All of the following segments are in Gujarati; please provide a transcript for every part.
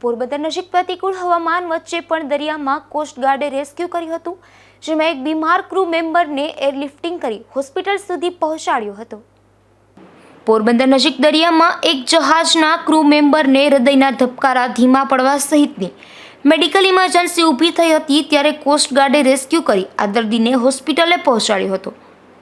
પોરબંદર નજીક પ્રતિકૂળ હવામાન વચ્ચે પણ દરિયામાં કોસ્ટગાર્ડે રેસ્ક્યુ કર્યું હતું, જેમાં એક બીમાર ક્રૂ મેમ્બરને એરલિફ્ટિંગ કરી હોસ્પિટલ સુધી પહોંચાડ્યો હતો. પોરબંદર નજીક દરિયામાં એક જહાજના ક્રૂ મેમ્બરને હૃદયના ધબકારા ધીમા પડવા સહિતની મેડિકલ ઇમરજન્સી ઊભી થઈ હતી, ત્યારે કોસ્ટગાર્ડે રેસ્ક્યુ કરી આ દર્દીને હોસ્પિટલે પહોંચાડ્યો હતો.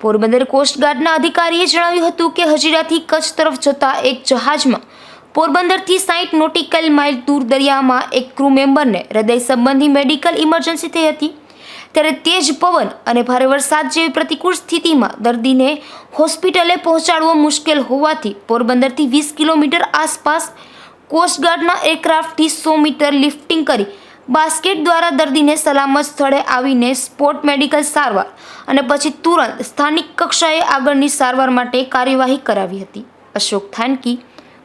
પોરબંદર કોસ્ટગાર્ડના અધિકારીએ જણાવ્યું હતું કે હજીરાથી કચ્છ તરફ જતા એક જહાજમાં પોરબંદરથી સાઠ નોટિકલ માઇલ દૂર દરિયામાં એક ક્રૂ મેમ્બરને હૃદય સંબંધી મેડિકલ ઇમરજન્સી થઈ હતી. ત્યારે તેજ પવન અને ભારે વરસાદ જેવી પ્રતિકૂળ સ્થિતિમાં દર્દીને હોસ્પિટલે પહોંચાડવો મુશ્કેલ હોવાથી પોરબંદરથી વીસ કિલોમીટર આસપાસ કોસ્ટગાર્ડના એરક્રાફ્ટથી સો મીટર લિફ્ટિંગ કરી બાસ્કેટ દ્વારા દર્દીને સલામત સ્થળે આવીને સ્પોટ મેડિકલ સારવાર અને પછી તુરંત સ્થાનિક કક્ષાએ આગળની સારવાર માટે કાર્યવાહી કરાવી હતી. અશોક થાનકી